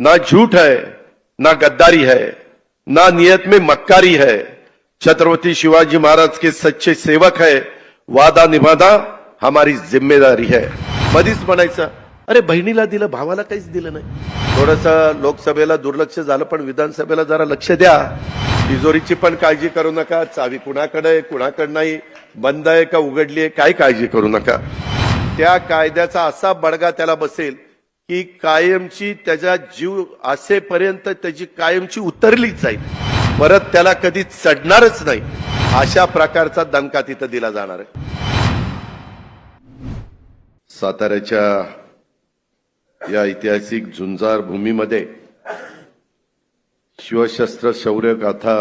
ना झूठ है ना गद्दारी है ना नियत में मक्कारी है। छत्रपति शिवाजी महाराज के सच्चे सेवक है। वादा निभाना हमारी जिम्मेदारी है। मधीच म्हणायचं अरे बहिणीला दिलं भावाला काहीच दिलं नाही. थोडस लोकसभेला दुर्लक्ष झालं पण विधानसभेला जरा लक्ष द्या. तिजोरीची पण काळजी करू नका. चावी कुणाकडे आहे कुणाकडे नाही. बंद आहे का उघडली आहे काय काळजी करू नका. त्या कायद्याचा असा बडगा त्याला बसेल की कायमची त्याचा जीव असेपर्यंत त्याची कायमची उतरलीच जाईल. परत त्याला कधी चढणारच नाही. अशा प्रकारचा दणका तिथं दिला जाणार आहे. साताऱ्याच्या या ऐतिहासिक झुंजार भूमीमध्ये शिवशस्त्र शौर्य गाथा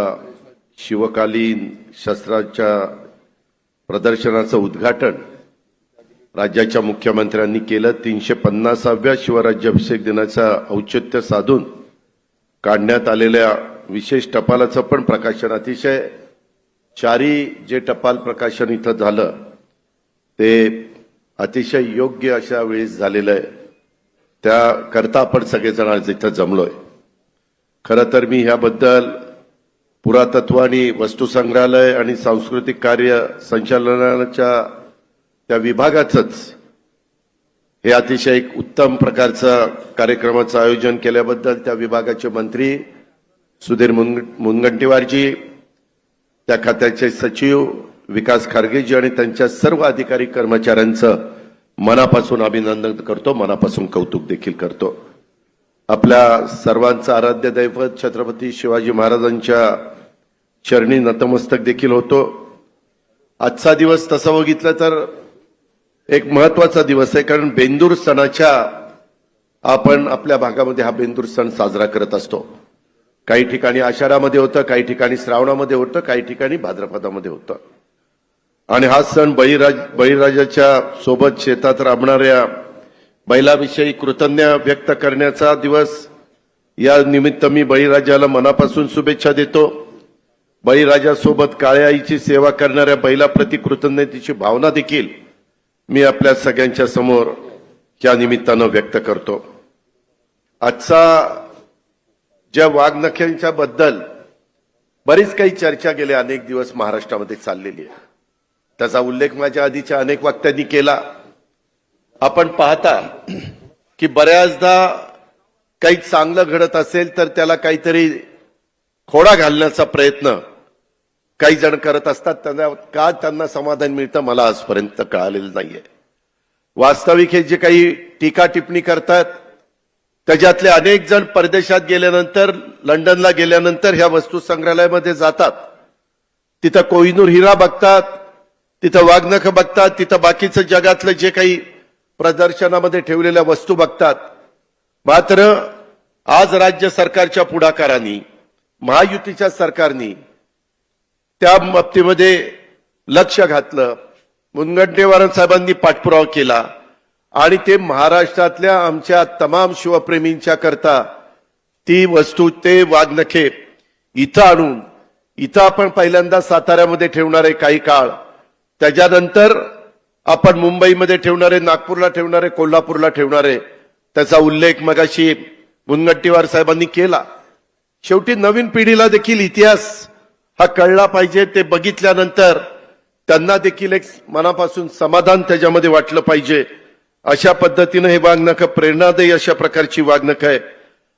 शिवकालीन शस्त्राच्या प्रदर्शनाचं उद्घाटन राज्याच्या मुख्यमंत्र्यांनी केलं तीनशे पन्नासाव्या शिवराज्याभिषेक दिनाचा औचित्य साधून काढण्यात आलेल्या विशेष टपालाचं पण प्रकाशन. अतिशय चारी जे टपाल प्रकाशन इथं झालं ते अतिशय योग्य अशा वेळेस झालेलं आहे. त्याकरता आपण सगळेजण आज इथं जमलोय. खरं तर मी ह्याबद्दल पुरातत्व आणि वस्तुसंग्रहालय आणि सांस्कृतिक कार्य संचालनाच्या त्या विभागाचंच हे अतिशय एक उत्तम प्रकारचं कार्यक्रमाचं आयोजन केल्याबद्दल त्या विभागाचे मंत्री सुधीर मुनग मुनगंटीवारजी त्या खात्याचे सचिव विकास खारगेजी आणि त्यांच्या सर्व अधिकारी कर्मचाऱ्यांचं मनापासून अभिनंदन करतो मनापासून कौतुक देखील करतो. आपल्या सर्वांचं आराध्य दैवत छत्रपती शिवाजी महाराजांच्या चरणी नतमस्तक देखील होतो. आजचा दिवस तसं बघितलं तर एक महत्त्वाचा दिवस आहे कारण बेंदूर सणाच्या आपण आपल्या भागामध्ये हा बेंदूर सण साजरा करत असतो. काही ठिकाणी आषाढामध्ये होतं काही ठिकाणी श्रावणामध्ये होतं काही ठिकाणी भाद्रपदामध्ये होतं. आणि हा सण बळीराज बळीराजाच्या सोबत शेतात राबणाऱ्या बैलाविषयी कृतज्ञ व्यक्त करण्याचा दिवस. या निमित्त मी बळीराजाला मनापासून शुभेच्छा देतो. बळीराजासोबत काळ्या आईची सेवा करणाऱ्या बैलाप्रती कृतज्ञतेची भावना देखील मी आपल्या सगळ्यांच्या समोर या निमित्तानं व्यक्त करतो. आजचा ज्या वाघनख्यांच्या बद्दल बरीच काही चर्चा गेले अनेक दिवस महाराष्ट्रामध्ये चाललेली आहे. त्याचा उल्लेख माझ्या आधीच्या अनेक वक्त्यांनी केला. आपण पाहता की बऱ्याचदा काही चांगलं घडत असेल तर त्याला काहीतरी खोडा घालण्याचा प्रयत्न काही जण करत असतात त्यांना का त्यांना समाधान मिळतं मला आजपर्यंत कळालेलं नाहीये. वास्तविक हे जे काही टीका टिप्पणी करतात त्याच्यातले अनेक जण परदेशात गेल्यानंतर लंडनला गेल्यानंतर ह्या वस्तू संग्रहालयामध्ये जातात. तिथं कोहिनूर हिरा बघतात तिथं वाघनख बघतात तिथं बाकीचं जगातलं जे काही प्रदर्शनामध्ये ठेवलेल्या वस्तू बघतात. मात्र आज राज्य सरकारच्या पुढाकारांनी महायुतीच्या सरकारनी त्या बाबतीमध्ये लक्ष घातलं. मुनगंटीवार साहेबांनी पाठपुरावा केला. आणि ते महाराष्ट्रातल्या आमच्या तमाम शिवप्रेमींच्या करता ती वस्तू ते वाघनखे इथं आणून इथं आपण पहिल्यांदा साताऱ्यामध्ये ठेवणार आहे काही काळ त्याच्यानंतर आपण मुंबईमध्ये ठेवणारे नागपूरला ठेवणारे कोल्हापूरला ठेवणारे त्याचा उल्लेख मगाशी मुनगंटीवार साहेबांनी केला. शेवटी नवीन पिढीला देखील इतिहास हा कळला पाहिजे ते बघितल्यानंतर त्यांना देखील एक मनापासून समाधान त्याच्यामध्ये वाटलं पाहिजे. अशा पद्धतीनं हे वागणं प्रेरणादायी अशा प्रकारची वागणूक आहे.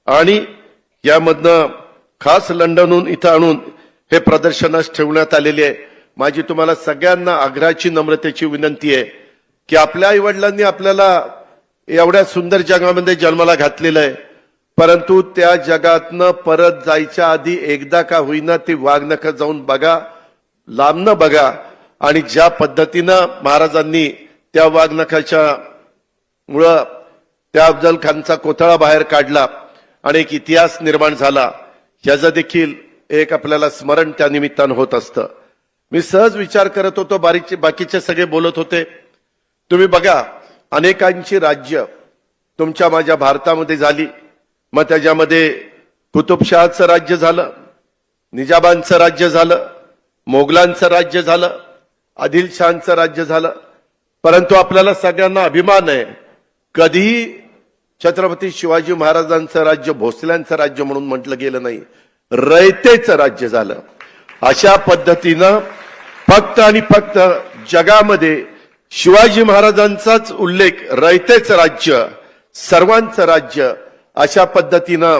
आणि यामधनं खास लंडनहून इथं आणून हे प्रदर्शनास ठेवण्यात आलेले आहे. माझी तुम्हाला सगळ्यांना आग्रहाची नम्रतेची विनंती आहे की आपल्या आईवडिलांनी आपल्याला एवढ्या सुंदर जगामध्ये जन्माला घातलेलं आहे. परंतु त्या जगातनं परत जायच्या आधी एकदा का होईना ती वाघनख जाऊन बघा लांबनं बघा. आणि ज्या पद्धतीनं महाराजांनी त्या वाघनखाच्या मुळं त्या अफजल खानचा कोथळा बाहेर काढला आणि एक इतिहास निर्माण झाला ह्याचं देखील एक आपल्याला स्मरण त्या निमित्तानं होत असतं. मी सहज विचार करत होतो बारीचे बाकीचे सगळे बोलत होते. तुम्ही बघा अनेकांची राज्य तुमच्या माझ्या भारतामध्ये झाली. मग त्याच्यामध्ये कुतुबशहाचं राज्य झालं निजाबांचं राज्य झालं मोगलांचं राज्य झालं आदिलशहाचं राज्य झालं. परंतु आपल्याला सगळ्यांना अभिमान आहे कधीही छत्रपती शिवाजी महाराजांचं राज्य भोसल्यांचं राज्य म्हणून म्हटलं गेलं नाही. रयतेचं राज्य झालं. अशा पद्धतीनं फक्त आणि फक्त जगामध्ये शिवाजी महाराजांचाच उल्लेख रयतेचं राज्य सर्वांचं राज्य अशा पद्धतीनं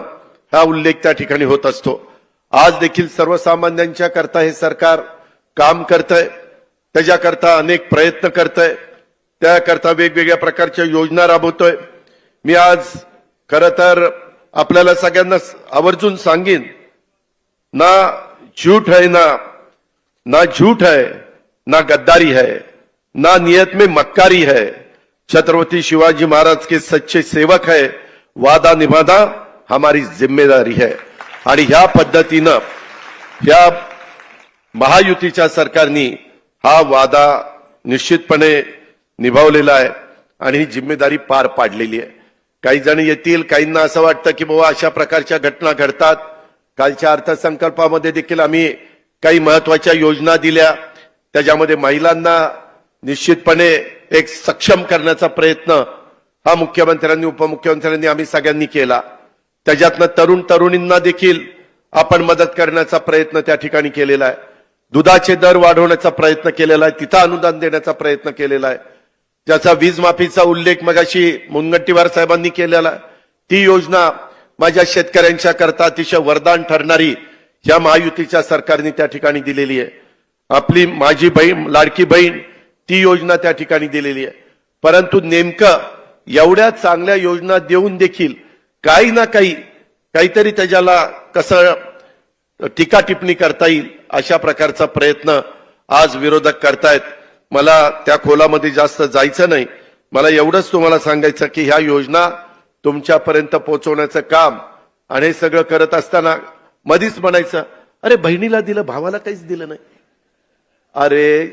हा उल्लेख त्या ठिकाणी होत असतो. आज देखील सर्वसामान्यांच्या करता हे सरकार काम करतंय. त्याच्याकरता अनेक प्रयत्न करतंय. त्याकरता वेगवेगळ्या प्रकारच्या योजना राबवतोय. मी आज खर तर आपल्याला सगळ्यांना आवर्जून सांगेन ना झूठ है ना ना झूठ है ना गद्दारी है ना नियत में मक्कारी है. छत्रपति शिवाजी महाराज के सच्चे सेवक है. वादा निभाना हमारी जिम्मेदारी है। आणि ह्या पद्धतीनं ह्या महायुतीच्या सरकारनी हा वादा निश्चितपणे निभावलेला आहे आणि ही जिम्मेदारी पार पाडलेली आहे. काही जण येतील काहींना असं वाटतं की बाबा अशा प्रकारच्या घटना घडतात. कालच्या अर्थसंकल्पामध्ये देखील आम्ही काही महत्त्वाच्या योजना दिल्या. त्याच्यामध्ये महिलांना निश्चितपणे एक सक्षम करण्याचा प्रयत्न हा मुख्यमंत्र्यांनी उपमुख्यमंत्र्यांनी आम्ही सगळ्यांनी केला. त्याच्यातनं तरुण तरुणींना देखील आपण मदत करण्याचा प्रयत्न त्या ठिकाणी केलेला आहे. दुधाचे दर वाढवण्याचा प्रयत्न केलेला आहे. तिथं अनुदान देण्याचा प्रयत्न केलेला आहे. ज्याचा वीजमाफीचा उल्लेख मगाशी मुनगंटीवार साहेबांनी केलेला आहे. ती योजना माझ्या शेतकऱ्यांच्या करता अतिशय वरदान ठरणारी या महायुतीच्या सरकारने त्या ठिकाणी दिलेली आहे. आपली माझी बहीण लाडकी बहीण ती योजना त्या ठिकाणी दिलेली आहे. परंतु नेमकं एवढ्या चांगल्या योजना देऊन देखील काही ना काही काहीतरी त्याच्याला कसं टीका टिप्पणी करता येईल अशा प्रकारचा प्रयत्न आज विरोधक करतायत. मला त्या खोलामध्ये जास्त जायचं नाही. मला एवढंच तुम्हाला सांगायचं की ह्या योजना तुमच्यापर्यंत पोहोचवण्याचं काम आणि हे सगळं करत असताना मधीच म्हणायचं अरे बहिणीला दिलं भावाला काहीच दिलं नाही. अरे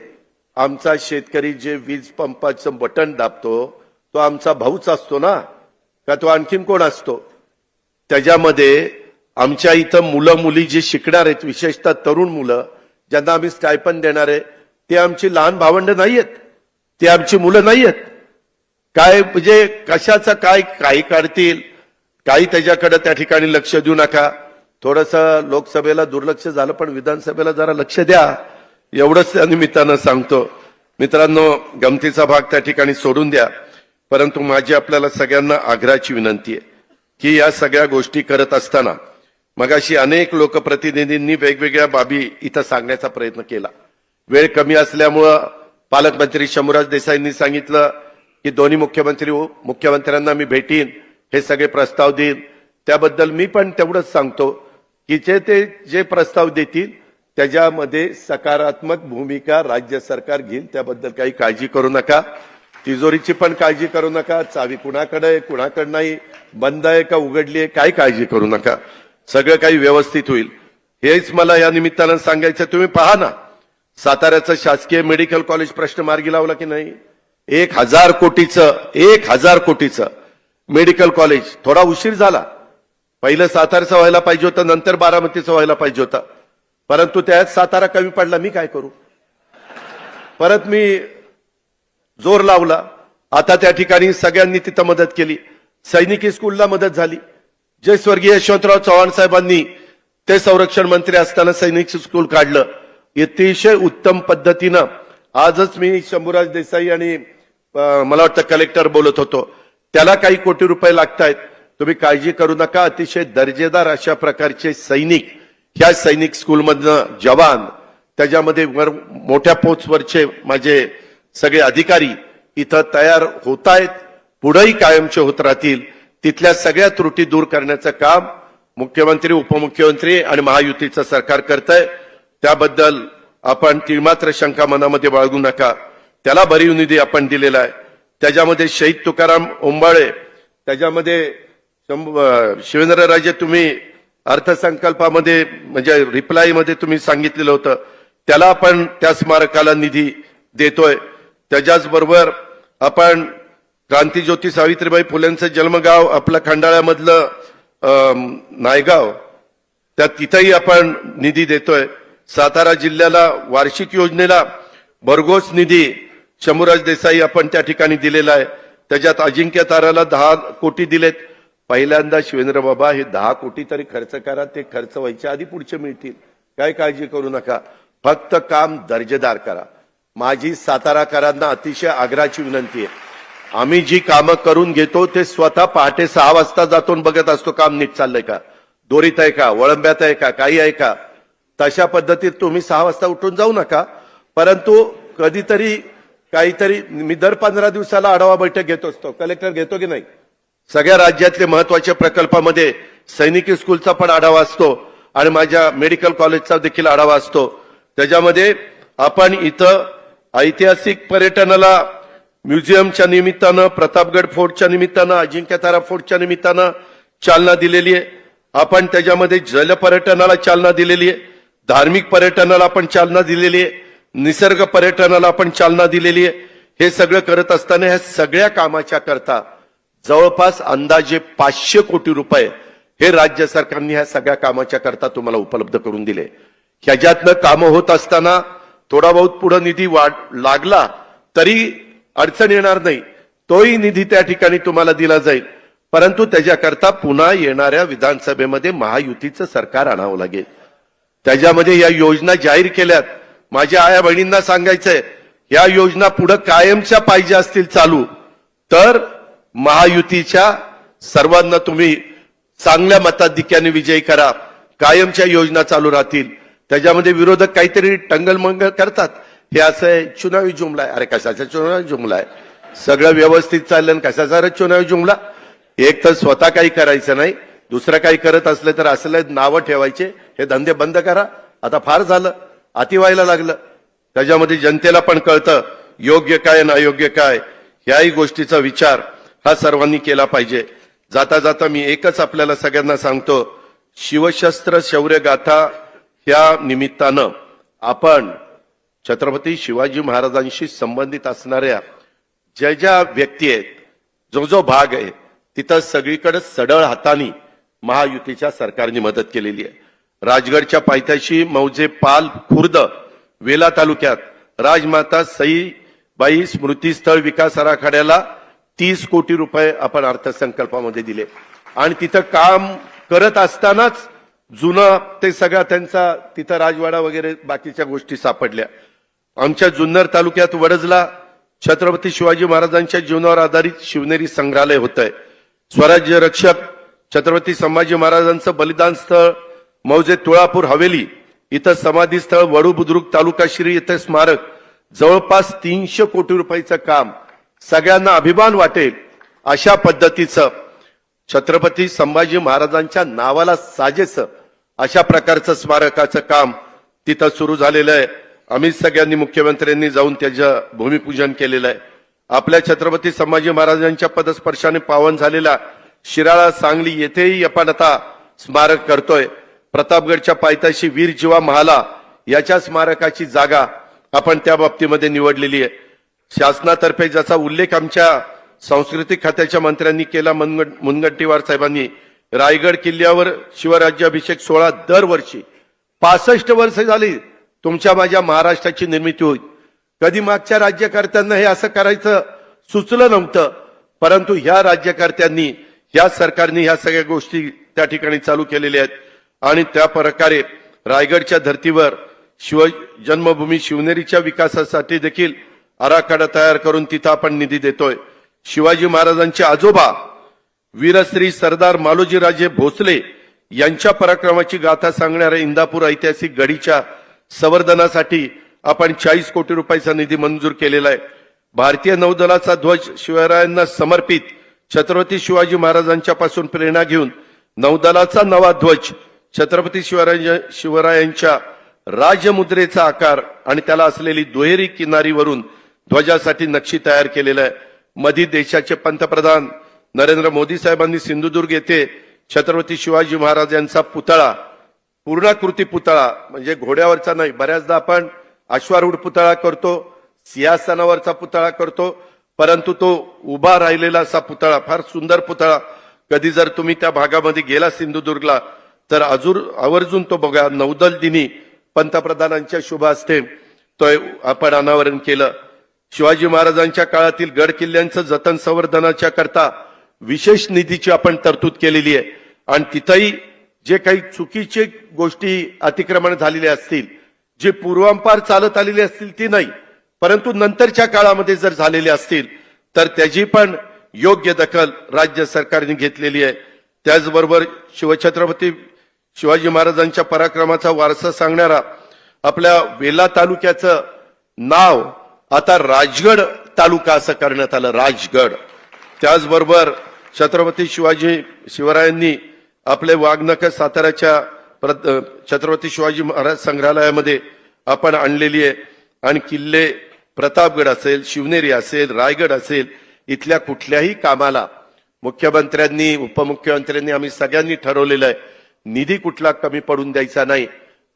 आमचा शेतकरी जे वीज पंपाचं बटन दाबतो तो आमचा भाऊच असतो ना? का तो आणखीन कोण असतो? त्याच्यामध्ये आमच्या इथं मुलं मुली जे शिकणार आहेत विशेषतः तरुण मुलं ज्यांना आम्ही स्टायपन देणार आहे ते आमची लहान भावंड नाही आहेत ते आमची मुलं नाही आहेत काय म्हणजे कशाचं काय काही काढतील? काही त्याच्याकडे त्या ठिकाणी लक्ष देऊ नका. थोडस लोकसभेला दुर्लक्ष झालं पण विधानसभेला जरा लक्ष द्या. एवढंच त्या निमित्तानं सांगतो. मित्रांनो गमतीचा भाग त्या ठिकाणी सोडून द्या. परंतु माझी आपल्याला सगळ्यांना आग्रहाची विनंती आहे की या सगळ्या गोष्टी करत असताना मगाशी अनेक लोकप्रतिनिधींनी वेगवेगळ्या बाबी इथं सांगण्याचा प्रयत्न केला. वेळ कमी असल्यामुळं पालकमंत्री शंभूराज देसाईंनी सांगितलं की दोन्ही मुख्यमंत्री हो, मुख्यमंत्र्यांना मी भेटीन हे सगळे प्रस्ताव देईन. त्याबद्दल मी पण तेवढंच सांगतो की जे ते जे प्रस्ताव देतील त्याच्यामध्ये सकारात्मक भूमिका राज्य सरकार घेईल त्याबद्दल काही काळजी करू नका. तिजोरीची पण काळजी करू नका. चावी कुणाकडे आहे कुणाकडे नाही. बंद आहे का उघडली आहे काय काळजी करू नका. सगळं काही व्यवस्थित होईल. हेच मला या निमित्तानं सांगायचं तुम्ही पहा ना. साताऱ्याचं शासकीय मेडिकल कॉलेज प्रश्न मार्गी लावला की नाही? एक हजार कोटीचं एक हजार कोटीचं मेडिकल कॉलेज थोडा उशीर झाला. पहिलं सातारचं व्हायला पाहिजे होतं नंतर बारामतीचं व्हायला पाहिजे होतं. परंतु त्यात सातारा कमी पडला मी काय करू? परत मी जोर लावला. आता त्या ठिकाणी सगळ्यांनी तिथं मदत केली. सैनिकी स्कूलला मदत झाली. जे स्वर्गीय यशवंतराव चव्हाण साहेबांनी ते संरक्षण मंत्री असताना सैनिक स्कूल काढलं. अतिशय उत्तम पद्धतीनं आजच मी शंभूराज देसाई आणि मला वाटतं कलेक्टर बोलत होतो. त्याला काही कोटी रुपये लागतायत. तुम्ही काळजी करू नका. अतिशय दर्जेदार अशा प्रकारचे सैनिक ह्या सैनिक स्कूलमधनं जवान त्याच्यामध्ये वर मोठ्या पोचवरचे माझे सगळे अधिकारी इथं तयार होत आहेत पुढेही कायमचे होत राहतील. तिथल्या सगळ्या त्रुटी दूर करण्याचं काम मुख्यमंत्री उपमुख्यमंत्री आणि महायुतीचं सरकार करत आहे त्याबद्दल आपण तिळमात्र शंका मनामध्ये बाळगू नका. त्याला भरीव निधी आपण दिलेला आहे. त्याच्यामध्ये शहीद तुकाराम ओंबाळे त्याच्यामध्ये शिवेंद्रराजे तुम्ही अर्थसंकल्पामध्ये म्हणजे रिप्लायमध्ये तुम्ही सांगितलेलं होतं. त्याला आपण त्या स्मारकाला निधी देतोय. त्याच्याच बरोबर आपण क्रांतीज्योती सावित्रीबाई फुलेंचं जन्मगाव आपलं खंडाळ्यामधलं नायगाव त्या तिथंही आपण निधी देतोय. सातारा जिल्ह्याला वार्षिक योजनेला भरघोस निधी शंभूराज देसाई आपण त्या ठिकाणी दिलेला आहे. त्याच्यात अजिंक्य ताराला दहा कोटी दिलेत. पहिल्यांदा शिवेंद्र बाबा हे दहा कोटी तरी खर्च करा ते खर्च व्हायच्या आधी पुढचे मिळतील. काय काळजी करू नका. फक्त काम दर्जेदार करा. माझी साताराकरांना अतिशय आग्रहाची विनंती आहे. आम्ही जी कामं करून घेतो ते स्वतः पहाटे सहा वाजता जातो बघत असतो काम नीट चाललंय का? दोरीत आहे का? वळंब्यात आहे का? काही आहे का? तशा पद्धतीत तुम्ही सहा वाजता उठून जाऊ नका. परंतु कधीतरी काहीतरी मी दर पंधरा दिवसाला आढावा बैठक घेत असतो. कलेक्टर घेतो की नाही? सगळ्या राज्यातले महत्त्वाच्या प्रकल्पामध्ये सैनिकी स्कूलचा पण आढावा असतो आणि माझ्या मेडिकल कॉलेजचा देखील आढावा असतो. त्याच्यामध्ये आपण इथं ऐतिहासिक पर्यटनाला म्युझियमच्या निमित्तानं प्रतापगड फोर्टच्या निमित्तानं अजिंक्यतारा फोर्टच्या निमित्तानं चालना दिलेली आहे. आपण त्याच्यामध्ये जलपर्यटनाला चालना दिलेली आहे. धार्मिक पर्यटनाला आपण चालना दिलेली आहे. निसर्ग पर्यटनाला आपण चालना दिलेली आहे. हे सगळं करत असताना ह्या सगळ्या कामाच्या करता जवळपास अंदाजे पाचशे कोटी रुपये हे राज्य सरकारने ह्या सगळ्या कामाच्या करता तुम्हाला उपलब्ध करून दिले. ह्याच्यातनं कामं होत असताना थोडा बहुत पुढे निधी वाढ लागला तरी अडचण येणार नाही. तोही निधी त्या ठिकाणी तुम्हाला दिला जाईल. परंतु त्याच्याकरता पुन्हा येणाऱ्या विधानसभेमध्ये महायुतीचं सरकार आणावं लागेल. त्याच्यामध्ये या योजना जाहीर केल्यात. माझ्या आया बहिणींना सांगायचंय या योजना पुढे कायमच्या पाहिजे असतील चालू तर महायुतीच्या सर्वांना तुम्ही चांगल्या मताधिक्याने विजयी करा. कायमच्या योजना चालू राहतील. त्याच्यामध्ये विरोधक काहीतरी टंगलमंगल करतात. हे असं आहे चुनावी जुमला आहे. अरे कशाचा चुनावी जुमला आहे? सगळं व्यवस्थित चाललं आणि कशाचा रे चुनावी जुमला? एक तर स्वतः काही करायचं नाही. दुसरं काही करत असलं तर असलं नावं ठेवायचे. हे धंदे बंद करा. आता फार झालं. अति व्हायला लागलं. त्याच्यामध्ये जनतेला पण कळतं योग्य काय आणि अयोग्य काय? ह्याही गोष्टीचा विचार हा सर्वांनी केला पाहिजे. जाता जाता मी एकच आपल्याला सगळ्यांना सांगतो. शिवशस्त्र शौर्य त्या निमित्तानं आपण छत्रपती शिवाजी महाराजांशी संबंधित असणाऱ्या ज्या ज्या व्यक्ती आहेत जो जो भाग आहे तिथं सगळीकडे सडळ हाताने महायुतीच्या सरकारने मदत केलेली आहे. राजगडच्या पायथ्याशी मौजे पाल खुर्द वेला तालुक्यात राजमाता सईबाई स्मृतीस्थळ विकास आराखड्याला तीस कोटी रुपये आपण अर्थसंकल्पामध्ये दिले. आणि तिथं काम करत असतानाच जुनं ते सगळा त्यांचा तिथं राजवाडा वगैरे बाकीच्या गोष्टी सापडल्या. आमच्या जुन्नर तालुक्यात वडजला छत्रपती शिवाजी महाराजांच्या जीवनावर आधारित शिवनेरी संग्रहालय होत आहे स्वराज्य रक्षक छत्रपती संभाजी महाराजांचं बलिदान स्थळ मौजे तुळापूर हवेली इथं समाधी स्थळ वडू बुद्रुक तालुका श्री इथं स्मारक जवळपास तीनशे कोटी रुपयाचं काम. सगळ्यांना अभिमान वाटेल अशा पद्धतीचं. छत्रपती संभाजी महाराजांच्या नावाला साजेचं अशा प्रकारचं स्मारकाचं काम तिथं सुरू झालेलं आहे. आम्ही सगळ्यांनी मुख्यमंत्र्यांनी जाऊन त्याचं भूमिपूजन केलेलं आहे. आपल्या छत्रपती संभाजी महाराजांच्या पदस्पर्शाने पावन झालेला शिराळा सांगली येथेही आपण आता स्मारक करतोय. प्रतापगडच्या पायथ्याशी वीर जीवा महाला याच्या स्मारकाची जागा आपण त्या बाबतीमध्ये निवडलेली आहे. शासनातर्फे ज्याचा उल्लेख आमच्या सांस्कृतिक खात्याच्या मंत्र्यांनी केला मुनगंटीवार साहेबांनी रायगड किल्ल्यावर शिवराज्याभिषेक सोहळा दरवर्षी पासष्ट वर्ष झाली तुमच्या माझ्या महाराष्ट्राची निर्मिती होईल. कधी मागच्या राज्यकर्त्यांना हे असं करायचं सुचलं नव्हतं परंतु ह्या राज्यकर्त्यांनी या सरकारने ह्या सगळ्या गोष्टी त्या ठिकाणी चालू केलेल्या आहेत. आणि त्या प्रकारे रायगडच्या धर्तीवर शिव जन्मभूमी शिवनेरीच्या विकासासाठी देखील आराखडा तयार करून तिथं आपण निधी देतोय. शिवाजी महाराजांचे आजोबा वीरश्री सरदार मालोजीराजे भोसले यांच्या पराक्रमाची गाथा सांगणाऱ्या इंदापूर ऐतिहासिक गडीच्या संवर्धनासाठी आपण चाळीस कोटी रुपयाचा निधी मंजूर केलेला आहे. भारतीय नौदलाचा ध्वज शिवरायांना समर्पित छत्रपती शिवाजी महाराजांच्या पासून प्रेरणा घेऊन नौदलाचा नवा ध्वज छत्रपती शिवराय शिवरायांच्या राजमुद्रेचा आकार आणि त्याला असलेली दुहेरी किनारीवरून ध्वजासाठी नक्षी तयार केलेला आहे. मधी देशाचे पंतप्रधान नरेंद्र मोदी साहेबांनी सिंधुदुर्ग येथे छत्रपती शिवाजी महाराज यांचा पुतळा पूर्णाकृती पुतळा म्हणजे घोड्यावरचा नाही बऱ्याचदा आपण अश्वारूढ पुतळा करतो सिंहासनावरचा पुतळा करतो परंतु तो उभा राहिलेला असा पुतळा फार सुंदर पुतळा. कधी जर तुम्ही त्या भागामध्ये गेला सिंधुदुर्गला तर अजून आवर्जून तो बघा नौदल दिनी पंतप्रधानांच्या शुभ हस्ते तो आपण अनावरण केलं. शिवाजी महाराजांच्या काळातील गड किल्ल्यांचं जतन संवर्धनाच्या करता विशेष निधीची आपण तरतूद केलेली आहे. आणि तिथंही जे काही चुकीचे गोष्टी अतिक्रमण झालेले असतील जे पूर्वांपार चालत आलेली असतील ती नाही परंतु नंतरच्या काळामध्ये जर झालेले असतील तर त्याची पण योग्य दखल राज्य सरकारने घेतलेली आहे. त्याचबरोबर शिवछत्रपती शिवाजी महाराजांच्या पराक्रमाचा वारसा सांगणारा आपल्या वेला तालुक्याचं नाव आता राजगड तालुका असं करण्यात आलं राजगड. त्याचबरोबर छत्रपती शिवाजी शिवरायांनी आपले वाघनखं साताऱ्याच्या छत्रपती शिवाजी महाराज संग्रहालयामध्ये आपण आणलेली आहे. आणि किल्ले प्रतापगड असेल शिवनेरी असेल रायगड असेल इथल्या कुठल्याही कामाला मुख्यमंत्र्यांनी उपमुख्यमंत्र्यांनी आम्ही सगळ्यांनी ठरवलेलं आहे. निधी कुठला कमी पडून द्यायचा नाही.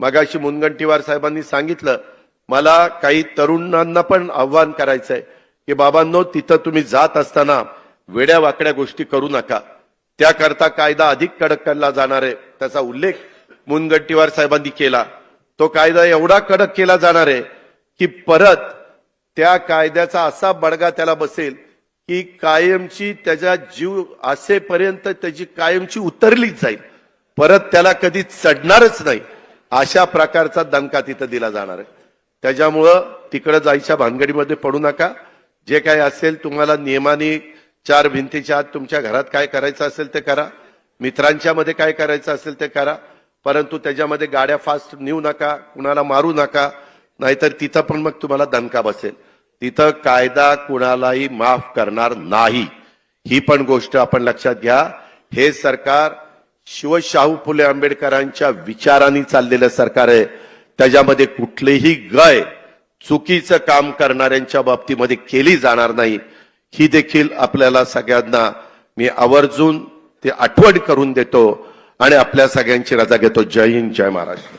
मगाशी मुनगंटीवार साहेबांनी सांगितलं मला काही तरुणांना पण आव्हान करायचंय की बाबांनो तिथं तुम्ही जात असताना वेड्या वाकड्या गोष्टी करू नका. त्याकरता कायदा अधिक कडक केला जाणार आहे. त्याचा उल्लेख मुनगंटीवार साहेबांनी केला. तो कायदा एवढा कडक केला जाणार आहे की परत त्या कायद्याचा असा बडगा त्याला बसेल की कायमची त्याचा जीव असेपर्यंत त्याची कायमची उतरलीच जाईल. परत त्याला कधी चढणारच नाही. अशा प्रकारचा दणका तिथं दिला जाणार आहे. त्याच्यामुळं तिकडं जायच्या भानगडीमध्ये पडू नका. जे काय असेल तुम्हाला नियमाने चार भिंतीच्या आत तुमच्या घरात काय करायचं असेल ते करा. मित्रांच्या मध्ये काय करायचं असेल ते करा. परंतु त्याच्यामध्ये गाड्या फास्ट नेऊ नका कुणाला मारू नका. नाहीतर तिथं पण मग तुम्हाला दणका बसेल. तिथं कायदा कुणालाही माफ करणार नाही. ही पण गोष्ट आपण लक्षात घ्या. हे सरकार शिवशाहू फुले आंबेडकरांच्या विचारांनी चाललेलं सरकार आहे. त्याच्यामध्ये कुठलेही गय चुकीचं काम करणाऱ्यांच्या बाबतीमध्ये केली जाणार नाही. ही देखील आपल्याला सगळ्यांना मी आवर्जून ते आठवण करून देतो आणि आपल्या सगळ्यांची रजा घेतो. जय हिंद जय महाराष्ट्र.